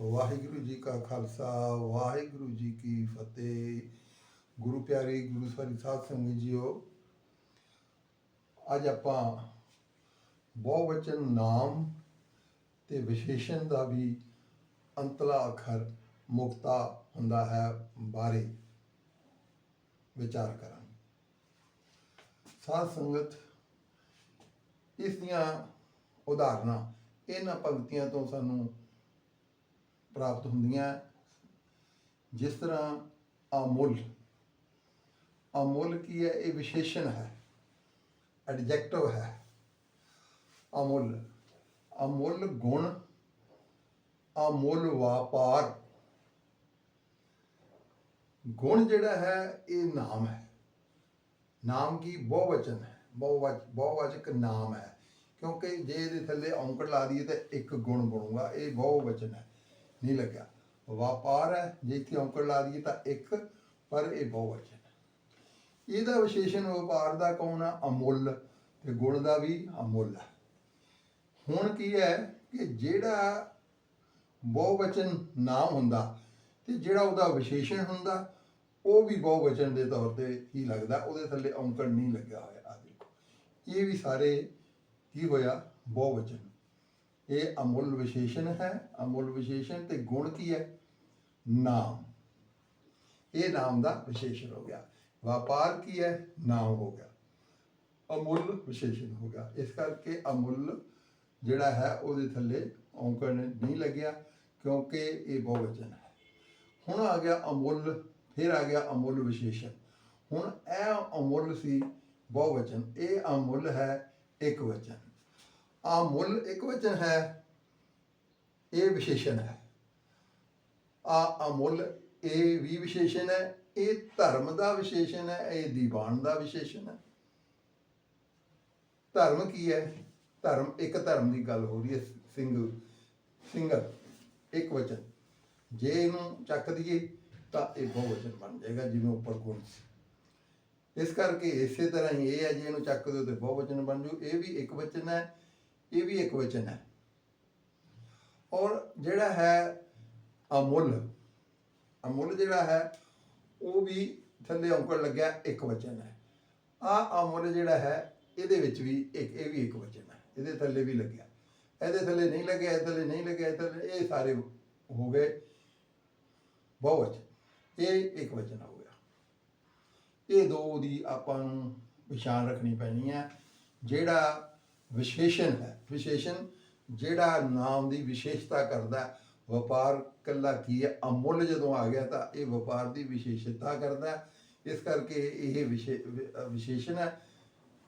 ਵਾਹਿਗੁਰੂ ਜੀ ਕਾ ਖਾਲਸਾ, ਵਾਹਿਗੁਰੂ ਜੀ ਕੀ ਫਤਿਹ। ਗੁਰੂ ਪਿਆਰੇ, ਗੁਰੂ ਸਾਰੀ ਸਾਧ ਸੰਗਤ ਜੀਓ, ਅੱਜ ਆਪਾਂ ਬਹੁਵਚਨ ਨਾਮ ਤੇ ਵਿਸ਼ੇਸ਼ਣ ਦਾ ਵੀ ਅੰਤਲਾ ਅੱਖਰ, ਮੁਕਤਾ ਹੁੰਦਾ ਹੈ ਬਾਰੇ ਵਿਚਾਰ ਕਰਾਂਗੇ। ਸਾਧ ਸੰਗਤ, ਇਸ ਦੀਆਂ ਉਦਾਹਰਨਾਂ, ਇਹਨਾਂ ਪੰਕਤੀਆਂ ਤੋਂ ਸਾਨੂੰ ਪ੍ਰਾਪਤ ਹੁੰਦੀਆਂ। ਜਿਸ ਤਰ੍ਹਾਂ ਅਮੁੱਲ ਅਮੁੱਲ ਕੀ ਹੈ? ਇਹ ਵਿਸ਼ੇਸ਼ਣ ਹੈ ਐਡਜੈਕਟਿਵ ਹੈ। ਅਮੁੱਲ ਅਮੁੱਲ ਗੁਣ, ਅਮੁੱਲ ਵਪਾਰ। ਗੁਣ ਜਿਹੜਾ ਹੈ, ਇਹ ਨਾਮ ਹੈ। ਨਾਮ ਕੀ? ਬਹੁਵਚਨ ਹੈ। ਬਹੁਵਚ, ਬਹੁਵਚਕ ਨਾਮ ਹੈ। ਕਿਉਂਕਿ ਜੇ ਇਹਦੇ ਥੱਲੇ ਔਂਕੜ ਲਾ ਦਈਏ ਤਾਂ ਇੱਕ ਗੁਣ ਬਣੂਗਾ। ਇਹ ਬਹੁਵਚਨ ਹੈ। ਨਹੀਂ ਲੱਗਿਆ। ਵਪਾਰ ਹੈ, ਜੇ ਇੱਥੇ ਔਂਕੜ ਲਾ ਦਈਏ ਤਾਂ ਇੱਕ, ਪਰ ਇਹ ਬਹੁਵਚਨ ਇਹਦਾ ਵਿਸ਼ੇਸ਼ਣ ਵਪਾਰ ਦਾ ਕੌਣ ਆ? ਅਮੁੱਲ, ਤੇ ਗੁਣ ਦਾ ਵੀ ਅਮੁੱਲ ਹੈ। ਹੁਣ ਕੀ ਹੈ ਕਿ ਜਿਹੜਾ ਬਹੁਵਚਨ ਨਾਮ ਹੁੰਦਾ ਤੇ ਜਿਹੜਾ ਉਹਦਾ ਵਿਸ਼ੇਸ਼ਣ ਹੁੰਦਾ, ਉਹ ਵੀ ਬਹੁਵਚਨ ਦੇ ਤੌਰ ਤੇ ਹੀ ਲੱਗਦਾ। ਉਹਦੇ ਥੱਲੇ ਔਂਕੜ ਨਹੀਂ ਲੱਗਿਆ ਹੋਇਆ। ਆਦਿ ਇਹ ਵੀ ਸਾਰੇ ਕੀ ਹੋਇਆ? ਬਹੁਵਚਨ। ਇਹ ਅਮੁੱਲ ਵਿਸ਼ੇਸ਼ਣ ਹੈ। ਅਮੁੱਲ ਵਿਸ਼ੇਸ਼ਣ ਤੇ ਗੁਣ ਕੀ ਹੈ? ਨਾਮ। ਇਹ ਨਾਮ ਦਾ ਵਿਸ਼ੇਸ਼ਣ ਹੋ ਗਿਆ। ਵਪਾਰ ਕੀ ਹੈ? ਨਾਮ ਹੋ ਗਿਆ। ਅਮੁੱਲ ਵਿਸ਼ੇਸ਼ਣ ਹੋ ਗਿਆ। ਇਸ ਕਰਕੇ ਅਮੁੱਲ ਜਿਹੜਾ ਹੈ, ਉਹਦੇ ਥੱਲੇ ਔਂਕੜ ਨਹੀਂ ਲੱਗਿਆ, ਕਿਉਂਕਿ ਇਹ ਬਹੁਵਚਨ ਹੈ। ਹੁਣ ਆ ਗਿਆ ਅਮੁੱਲ, ਫਿਰ ਆ ਗਿਆ ਅਮੁੱਲ ਵਿਸ਼ੇਸ਼ਣ। ਹੁਣ ਇਹ ਅਮੁੱਲ ਸੀ ਬਹੁਵਚਨ। ਇਹ ਅਮੁੱਲ ਹੈ ਇੱਕ ਵਚਨ। ਆ ਮੁੱਲ ਇੱਕ ਵਚਨ ਹੈ, ਇਹ ਵਿਸ਼ੇਸ਼ਣ ਹੈ। ਆ ਅਮੁੱਲ, ਇਹ ਵੀ ਵਿਸ਼ੇਸ਼ਣ ਹੈ, ਇਹ ਧਰਮ ਦਾ ਵਿਸ਼ੇਸ਼ਣ ਹੈ, ਇਹ ਦੀਵਾਨ ਦਾ ਵਿਸ਼ੇਸ਼ਣ ਹੈ। ਧਰਮ ਕੀ ਹੈ? ਧਰਮ, ਇੱਕ ਧਰਮ ਦੀ ਗੱਲ ਹੋ ਰਹੀ ਹੈ ਸਿੰਗਲ ਸਿੰਗਲ, ਇੱਕ ਵਚਨ। ਜੇ ਇਹਨੂੰ ਚੱਕ ਦਈਏ, ਤਾਂ ਇਹ ਬਹੁਵਚਨ ਬਣ ਜਾਏਗਾ ਜਿਵੇਂ ਉੱਪਰ ਗੁਣ ਸੀ। ਇਸ ਕਰਕੇ ਇਸੇ ਤਰ੍ਹਾਂ ਹੀ ਇਹ ਹੈ, ਜੇ ਇਹਨੂੰ ਚੱਕ ਦਿਓ ਤੇ ਬਹੁਵਚਨ ਬਣ ਜੂ। ਇਹ ਵੀ ਇੱਕ ਵਚਨ ਹੈ ਇਹ ਵੀ ਇੱਕ ਵਚਨ ਹੈ। ਔਰ ਜਿਹੜਾ ਹੈ ਅਮੁੱਲ ਅਮੁੱਲ ਜਿਹੜਾ ਹੈ, ਉਹ ਵੀ ਥੱਲੇ ਔਂਕੜ ਲੱਗਿਆ ਇੱਕ ਵਚਨ ਹੈ। ਆ ਅਮੁੱਲ ਜਿਹੜਾ ਹੈ, ਇਹਦੇ ਵਿੱਚ ਵੀ ਇੱਕ, ਇਹ ਵੀ ਇੱਕ ਵਚਨ ਹੈ। ਇਹਦੇ ਥੱਲੇ ਵੀ ਲੱਗਿਆ। ਇਹਦੇ ਥੱਲੇ ਨਹੀਂ ਲੱਗਿਆ, ਇਹਦੇ ਥੱਲੇ ਨਹੀਂ ਲੱਗਿਆ ਇਹ ਥੱਲੇ, ਇਹ ਸਾਰੇ ਹੋ ਗਏ ਬਹੁਵਚਨ। ਇਹ ਇੱਕ ਵਚਨ ਹੋ ਗਿਆ। ਇਹ ਦੋ ਦੀ ਆਪਾਂ ਨੂੰ ਪਛਾਣ ਰੱਖਣੀ ਪੈਣੀ ਹੈ। ਜਿਹੜਾ ਵਿਸ਼ੇਸ਼ਣ ਹੈ। ਵਿਸ਼ੇਸ਼ਣ ਜਿਹੜਾ ਨਾਮ ਦੀ ਵਿਸ਼ੇਸ਼ਤਾ ਕਰਦਾ ਵਪਾਰ ਕੱਲਾ ਕੀ ਹੈ? ਅਮੁੱਲ ਜਦੋਂ ਆ ਗਿਆ ਤਾਂ ਇਹ ਵਪਾਰ ਦੀ ਵਿਸ਼ੇਸ਼ਤਾ ਕਰਦਾ ਇਸ ਕਰਕੇ ਇਹ ਵਿਸ਼ੇ- ਵਿਸ਼ੇਸ਼ਣ ਹੈ।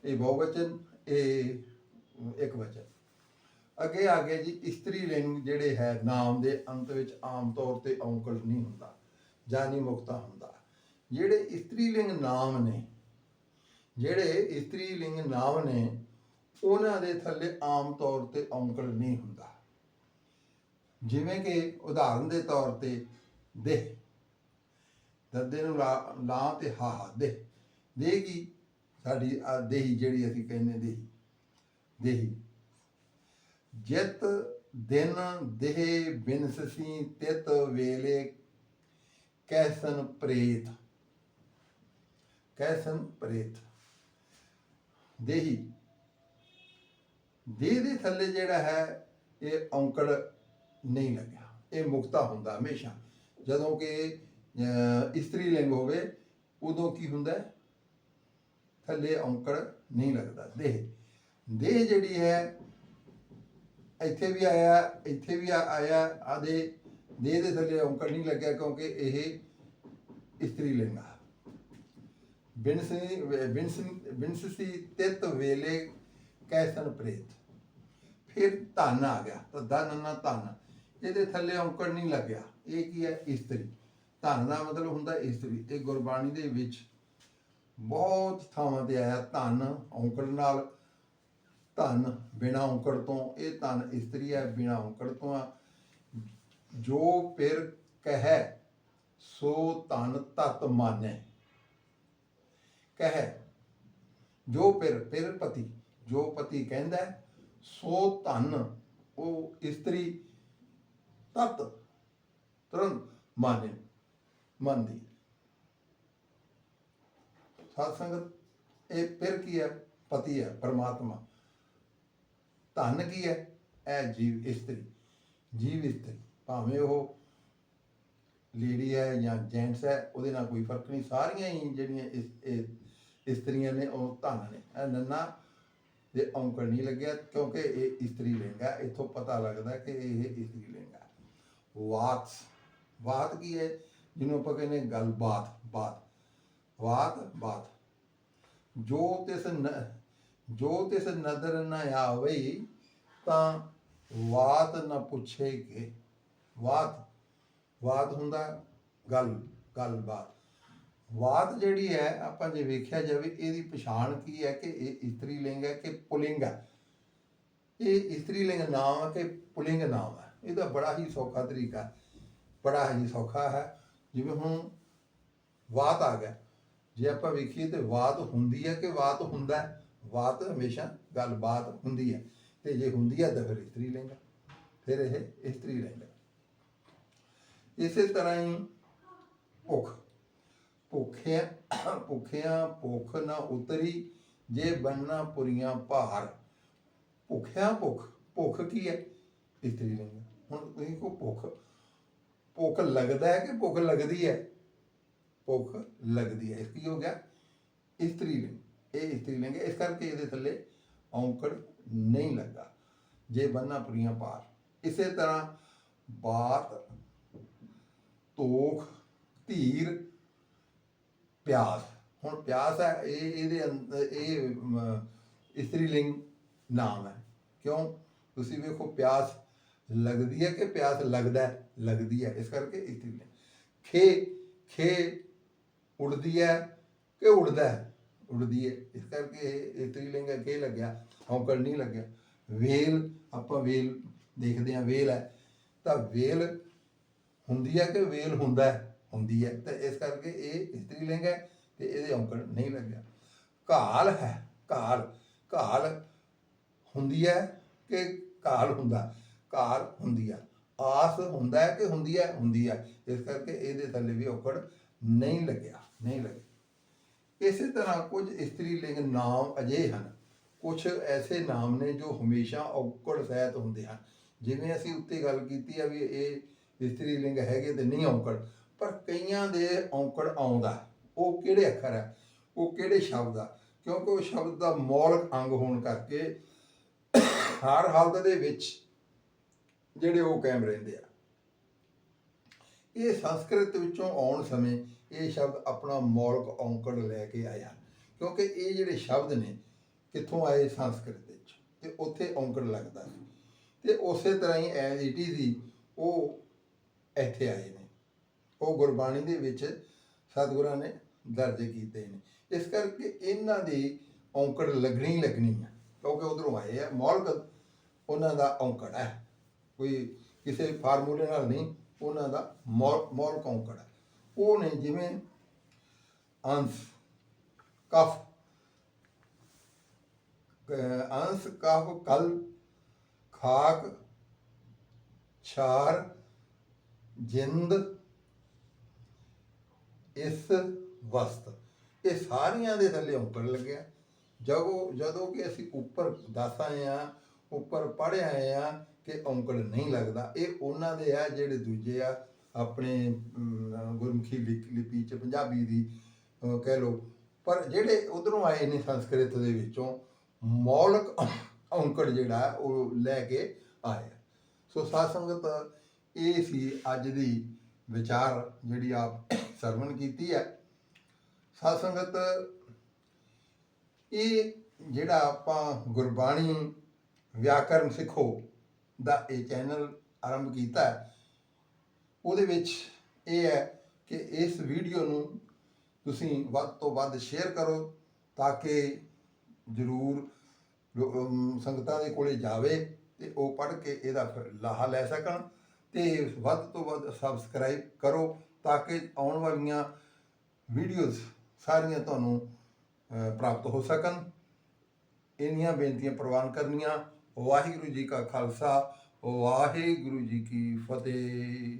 ਇਹ ਬਹੁਵਚਨ, ਇਹ ਇੱਕ ਵਚਨ। ਅੱਗੇ ਆ ਗਿਆ ਜੀ, ਇਸਤਰੀ ਲਿੰਗ ਜਿਹੜੇ ਹੈ, ਨਾਮ ਦੇ ਅੰਤ ਵਿੱਚ ਆਮ ਤੌਰ ਤੇ ਔਂਕੜ ਨਹੀਂ ਹੁੰਦਾ ਜਾਨੀ ਮੁਕਤਾ ਹੁੰਦਾ। ਜਿਹੜੇ ਇਸਤਰੀ ਲਿੰਗ ਨਾਮ ਨੇ, ਜਿਹੜੇ ਇਸਤਰੀ ਲਿੰਗ ਨਾਮ ਨੇ ਉਹਨਾਂ ਦੇ ਥੱਲੇ ਆਮ ਤੌਰ ਤੇ ਔਂਕੜ ਨਹੀਂ ਹੁੰਦਾ। ਜਿਵੇਂ ਕਿ ਉਦਾਹਰਨ ਦੇ ਤੌਰ ਤੇ ਦੇਹ ਦੱਦੇ ਨੂੰ ਲਾ ਤੇ ਹਾ ਹਾ, ਦੇ। ਦੇਗੀ ਸਾਡੀ ਦੇਹੀ ਜਿਹੜੀ ਅਸੀਂ ਕਹਿੰਦੇ ਦੇਹੀ। ਦੇਹੀ। ਜਿਤ ਦਿਨ ਦੇਹ ਬਿਨਸਸੀ ਤਿਤ ਵੇਲੇ ਕੈਸਨ ਪ੍ਰੇਤ। ਕੈਸਨ ਪ੍ਰੇਤ। ਦੇਹੀ। ਦੇਹ ਦੇ ਥੱਲੇ ਜਿਹੜਾ ਹੈ, ਇਹ ਔਂਕੜ ਨਹੀਂ ਲੱਗਿਆ। ਇਹ ਮੁਕਤਾ ਹੁੰਦਾ ਹਮੇਸ਼ਾ। ਜਦੋਂ ਕਿ ਇਸਤਰੀ ਲਿੰਗ ਹੋਵੇ, ਉਦੋਂ ਕੀ ਹੁੰਦਾ ਥੱਲੇ ਔਂਕੜ ਨਹੀਂ ਲੱਗਦਾ, ਦੇਹ। ਦੇਹ ਜਿਹੜੀ ਹੈ, ਇੱਥੇ ਵੀ ਆਇਆ, ਇੱਥੇ ਵੀ ਆਇਆ, ਆਦੇ ਦੇਹ ਦੇ ਥੱਲੇ ਔਂਕੜ ਨਹੀਂ ਲੱਗਿਆ ਕਿਉਂਕਿ ਇਹ ਇਸਤਰੀ ਲਿੰਗ ਆ। ਬਿਨਸ ਬਿਨਸ ਸੀ ਤਿਤ ਵੇਲੇ ਕੈਸਨ ਪ੍ਰੇਤ। ਫਿਰ ਧਨ ਆ ਗਿਆ, ਤਾਂ ਧਨ ਨਾ ਧਨ। ਇਹਦੇ ਥੱਲੇ ਔਂਕੜ ਨਹੀਂ ਲੱਗਿਆ। ਇਹ ਕੀ ਹੈ? ਇਸਤਰੀ। ਧਨ ਦਾ ਮਤਲਬ ਹੁੰਦਾ ਇਸਤਰੀ। ਇਹ ਗੁਰਬਾਣੀ ਦੇ ਵਿੱਚ ਬਹੁਤ ਥਾਵਾਂ ਤੇ ਆਇਆ ਧਨ, ਔਂਕੜ ਨਾਲ। ਧਨ ਬਿਨਾ ਔਂਕੜ ਤੋਂ। ਇਹ ਧਨ ਇਸਤਰੀ ਹੈ, ਬਿਨਾ ਔਂਕੜ ਤੋਂ ਆ। ਜੋ ਪਿਰ ਕਹੈ, ਸੋ ਧਨ ਤਤ ਮਾਨੈ। ਕਹੈ, ਜੋ ਪਿਰ ਪਿਰ ਪਤੀ। ਜੋ ਪਤੀ ਕਹਿੰਦਾ ਸੋ ਧਨ, ਉਹ ਇਸਤਰੀ ਤਤ ਤੁਰੰਤ ਮੰਨ, ਮੰਨਦੀ। ਸਾਧ ਸੰਗਤ, ਇਹ ਫਿਰ ਕੀ ਹੈ? ਪਤੀ ਹੈ, ਪਰਮਾਤਮਾ। ਧਨ ਕੀ ਹੈ? ਇਹ ਜੀਵ ਇਸਤਰੀ ਜੀਵ ਇਸਤਰੀ। ਭਾਵੇਂ ਉਹ ਲੇਡੀ ਹੈ ਜਾਂ ਜੈਂਟਸ ਹੈ, ਉਹਦੇ ਨਾਲ ਕੋਈ ਫ਼ਰਕ ਨਹੀਂ। ਸਾਰੀਆਂ ਹੀ ਜਿਹੜੀਆਂ ਇਸ ਇਸਤਰੀਆਂ ਨੇ, ਉਹ ਧਨ ਨੇ। ਇਹ ਨੰਨਾ ਦੇ ਔਂਕੜ ਨਹੀਂ ਲੱਗਿਆ, ਕਿਉਂਕਿ ਇਹ ਇਸਤਰੀ ਲਿੰਗ ਹੈ ਇਥੋਂ ਪਤਾ ਲੱਗਦਾ ਕਿ ਇਹ ਇਸਤਰੀ ਲਿੰਗ ਹੈ ਵਾਤ ਵਾਤ ਕੀ ਹੈ? ਜਿਹਨੂੰ ਆਪਾਂ ਕਹਿੰਦੇ ਗੱਲਬਾਤ, ਬਾਤ। ਵਾਤ, ਬਾਤ। ਜੋ ਤਿਸ ਨ, ਜੋ ਤਿਸ ਨਦਰ ਨ ਆਵੇ ਤਾਂ ਵਾਤ ਨਾ ਪੁੱਛੇ ਕਿ ਵਾਤ ਵਾਤ ਹੁੰਦਾ ਗੱਲ, ਗੱਲਬਾਤ। ਵਾਤ ਜਿਹੜੀ ਹੈ, ਆਪਾਂ ਜੇ ਵੇਖਿਆ ਜਾਵੇ, ਇਹਦੀ ਪਛਾਣ ਕੀ ਹੈ ਕਿ ਇਹ ਇਸਤਰੀ ਲਿੰਗ ਹੈ ਕਿ ਪੁਲਿੰਗ ਹੈ? ਇਹ ਇਸਤਰੀ ਲਿੰਗ ਨਾਮ ਹੈ ਕਿ ਪੁਲਿੰਗ ਨਾਮ ਹੈ? ਇਹਦਾ ਬੜਾ ਹੀ ਸੌਖਾ ਤਰੀਕਾ ਬੜਾ ਹੀ ਸੌਖਾ ਹੈ। ਜਿਵੇਂ ਹੁਣ ਵਾਤ ਆ ਗਿਆ। ਜੇ ਆਪਾਂ ਵੇਖੀਏ ਤੇ ਵਾਤ ਹੁੰਦੀ ਹੈ ਕਿ ਵਾਤ ਹੁੰਦਾ ਹੈ? ਵਾਤ ਹਮੇਸ਼ਾ ਗੱਲਬਾਤ ਹੁੰਦੀ ਹੈ। ਤੇ ਜੇ ਹੁੰਦੀ ਹੈ ਤਾਂ ਫਿਰ ਇਸਤਰੀ ਲਿੰਗ ਫਿਰ ਇਹ ਇਸਤਰੀ ਲਿੰਗ ਇਸੇ ਤਰ੍ਹਾਂ ਹੀ ਭੁੱਖ। ਭੁੱਖਿਆ ਭੁੱਖਿਆ ਭੁੱਖ ਨਾ ਉਤਰੀ, ਜੇ ਬੰਨਾ ਪੁਰੀਆਂ ਭਾਰ। ਭੁੱਖਿਆ ਭੁੱਖ ਭੁੱਖ ਕੀ ਹੈ? ਇਸਤਰੀ ਲਿੰਗ। ਹੁਣ ਤੁਸੀਂ ਕੋ ਭੁੱਖ ਭੁੱਖ ਲੱਗਦਾ ਹੈ ਕਿ ਭੁੱਖ ਲੱਗਦੀ ਹੈ? ਭੁੱਖ ਲੱਗਦੀ ਹੈ। ਇਸ ਕੀ ਹੋ ਗਿਆ? ਇਸਤਰੀ ਲਿੰਗ। ਇਹ ਇਸਤਰੀ ਲਿੰਗ ਇਸ ਕਰਕੇ ਇਹਦੇ ਥੱਲੇ ਔਂਕੜ ਨਹੀਂ ਲੱਗਾ। ਜੇ ਬੰਨਾ ਪੁਰੀਆਂ ਭਾਰ। ਇਸੇ ਤਰ੍ਹਾਂ ਬਾਤ, ਤੋਖ, ਧੀਰ ਪਿਆਸ। ਹੁਣ ਪਿਆਸ ਹੈ, ਇਹ ਇਹਦੇ ਅੰਦਰ, ਇਹ ਇਸਤਰੀ ਲਿੰਗ ਨਾਮ ਹੈ। ਕਿਉਂ? ਤੁਸੀਂ ਵੇਖੋ, ਪਿਆਸ ਲੱਗਦੀ ਹੈ ਕਿ ਪਿਆਸ ਲੱਗਦਾ ਹੈ? ਲੱਗਦੀ ਹੈ। ਇਸ ਕਰਕੇ ਇਸਤਰੀ ਲਿੰਗ। ਖੇ ਖੇ ਉੜਦੀ ਹੈ ਕਿ ਉੜਦਾ ਹੈ? ਉੜਦੀ ਹੈ। ਇਸ ਕਰਕੇ ਇਹ ਇਸਤਰੀ ਲਿੰਗ ਹੈ। ਖੇ ਲੱਗਿਆ, ਔਂਕੜ ਨਹੀਂ ਲੱਗਿਆ। ਵੇਲ, ਆਪਾਂ ਵੇਲ ਦੇਖਦੇ ਹਾਂ। ਵੇਲ ਹੈ। ਤਾਂ ਵੇਲ ਹੁੰਦੀ ਹੈ ਕਿ ਵੇਲ ਹੁੰਦਾ ਹੈ? ਹੁੰਦੀ ਹੈ। ਤਾਂ ਇਸ ਕਰਕੇ ਇਹ ਇਸਤਰੀ ਲਿੰਗ ਹੈ ਤੇ ਇਹਦੇ ਔਂਕੜ ਨਹੀਂ ਲੱਗਿਆ। ਘਾਲ ਹੈ, ਘਾਲ। ਘਾਲ ਹੁੰਦੀ ਹੈ ਕਿ ਘਾਲ ਹੁੰਦਾ? ਘਾਲ ਹੁੰਦੀ ਹੈ ਆਸ ਹੁੰਦਾ ਹੈ ਕਿ ਹੁੰਦੀ ਹੈ? ਹੁੰਦੀ ਹੈ ਇਸ ਕਰਕੇ ਇਹਦੇ ਥੱਲੇ ਵੀ ਔਕੜ ਨਹੀਂ ਲੱਗਿਆ ਨਹੀਂ ਲੱਗਿਆ। ਇਸੇ ਤਰ੍ਹਾਂ ਕੁਝ ਇਸਤਰੀ ਲਿੰਗ ਨਾਮ ਅਜੇ ਹਨ। ਕੁਝ ਐਸੇ ਨਾਮ ਨੇ ਜੋ ਹਮੇਸ਼ਾ ਔਕੜ ਸਹਿਤ ਹੁੰਦੇ ਹਨ। ਜਿਵੇਂ ਅਸੀਂ ਉੱਤੇ ਗੱਲ ਕੀਤੀ ਆ ਵੀ ਇਹ ਇਸਤਰੀ ਲਿੰਗ ਹੈਗੇ ਤੇ ਨਹੀਂ ਔਕੜ। ਪਰ ਕਈਆਂ ਦੇ ਔਕੜ ਆਉਂਦਾ ਉਹ ਕਿਹੜੇ ਅੱਖਰ ਹੈ? ਉਹ ਕਿਹੜੇ ਸ਼ਬਦ ਆ ਕਿਉਂਕਿ ਉਹ ਸ਼ਬਦ ਦਾ ਮੌਲਿਕ ਅੰਗ ਹੋਣ ਕਰਕੇ ਹਰ ਹਾਲਤ ਦੇ ਵਿੱਚ ਜਿਹੜੇ ਉਹ ਕਾਇਮ ਰਹਿੰਦੇ ਆ। ਇਹ ਸੰਸਕ੍ਰਿਤ ਵਿੱਚੋਂ ਆਉਣ ਸਮੇਂ ਇਹ ਸ਼ਬਦ ਆਪਣਾ ਮੌਲਿਕ ਔਂਕੜ ਲੈ ਕੇ ਆਇਆ। ਕਿਉਂਕਿ ਇਹ ਜਿਹੜੇ ਸ਼ਬਦ ਨੇ, ਕਿੱਥੋਂ ਆਏ ਸੰਸਕ੍ਰਿਤ ਵਿੱਚ? ਤੇ ਉੱਥੇ ਔਂਕੜ ਲੱਗਦਾ ਸੀ। ਤੇ ਉਸੇ ਤਰ੍ਹਾਂ ਹੀ ਐਜ਼ ਇਟ ਇਜ਼ ਹੀ ਉਹ ਇੱਥੇ ਆਏ ਨੇ। ਉਹ ਗੁਰਬਾਣੀ ਦੇ ਵਿੱਚ ਸਤਿਗੁਰਾਂ ਨੇ ਦਰਜ ਕੀਤੇ ਨੇ। ਇਸ ਕਰਕੇ ਇਹਨਾਂ ਦੀ ਔਂਕੜ ਲੱਗਣੀ ਲੱਗਣੀ ਹੈ ਕਿਉਂਕਿ ਉਧਰੋਂ ਆਏ ਆ, ਮੌਲਕ ਉਹਨਾਂ ਦਾ ਔਂਕੜ ਹੈ। ਕੋਈ ਕਿਸੇ ਫਾਰਮੂਲੇ ਨਾਲ ਨਹੀਂ, ਉਹਨਾਂ ਦਾ ਮੌਲਕ ਔਂਕੜ ਹੈ। ਉਹ ਨੇ ਜਿਵੇਂ ਅੰਸ, ਕਫ ਅੰਸ, ਕਫ, ਕਲ, ਖਾਕ, ਛਾਰ, ਜਿੰਦ ਇਸ ਵਸਤ, ਇਹ ਸਾਰੀਆਂ ਦੇ ਥੱਲੇ ਉੱਪਰ ਲੱਗਿਆ। ਜਦੋਂ ਜਦੋਂ ਕਿ ਅਸੀਂ ਉੱਪਰ ਦੱਸ ਆਏ ਆ ਉੱਪਰ ਪੜ੍ਹ ਆਏ ਆ ਕਿ ਔਂਕੜ ਨਹੀਂ ਲੱਗਦਾ, ਇਹ ਉਹਨਾਂ ਦੇ ਆ ਜਿਹੜੇ ਦੂਜੇ ਆ, ਆਪਣੇ ਗੁਰਮੁਖੀ ਲਿ- ਲਿਪੀ ਚ ਪੰਜਾਬੀ ਦੀ ਕਹਿ ਲੋ ਪਰ ਜਿਹੜੇ ਉਧਰੋਂ ਆਏ ਨੇ ਸੰਸਕ੍ਰਿਤ ਦੇ ਵਿੱਚੋਂ, ਮੌਲਿਕ ਔਂਕੜ ਜਿਹੜਾ, ਉਹ ਲੈ ਕੇ ਆਏ ਸੋ ਸਾਧ ਸੰਗਤ, ਇਹ ਸੀ ਅੱਜ ਦੀ ਵਿਚਾਰ ਜਿਹੜੀ ਆਪ ਸਰਵਣ ਕੀਤੀ ਹੈ। ਸਾਧ ਸੰਗਤ, ਇਹ ਜਿਹੜਾ ਆਪਾਂ ਗੁਰਬਾਣੀ ਵਿਆਕਰਨ ਸਿੱਖੋ ਦਾ ਇਹ ਚੈਨਲ ਆਰੰਭ ਕੀਤਾ ਹੈ, ਉਹਦੇ ਵਿੱਚ ਇਹ ਹੈ ਕਿ ਇਸ ਵੀਡੀਓ ਨੂੰ ਤੁਸੀਂ ਵੱਧ ਤੋਂ ਵੱਧ ਸ਼ੇਅਰ ਕਰੋ ਤਾਂ ਕਿ ਜ਼ਰੂਰ ਸੰਗਤਾਂ ਦੇ ਕੋਲੇ ਜਾਵੇ ਤੇ ਉਹ ਪੜ੍ਹ ਕੇ ਇਹਦਾ ਫਿਰ ਲਾਹਾ ਲੈ ਸਕਣ। ਤੇ ਵੱਧ ਤੋਂ ਵੱਧ ਸਬਸਕ੍ਰਾਈਬ ਕਰੋ ਤਾਂ ਕਿ ਆਉਣ ਵਾਲੀਆਂ ਵੀਡੀਓਜ਼ ਸਾਰੀਆਂ ਤੁਹਾਨੂੰ ਪ੍ਰਾਪਤ ਹੋ ਸਕਣ। ਇੰਨੀਆਂ ਬੇਨਤੀਆਂ ਪ੍ਰਵਾਨ ਕਰਨੀਆਂ। ਵਾਹਿਗੁਰੂ ਜੀ ਕਾ ਖਾਲਸਾ, ਵਾਹਿਗੁਰੂ ਜੀ ਕੀ ਫਤਿਹ।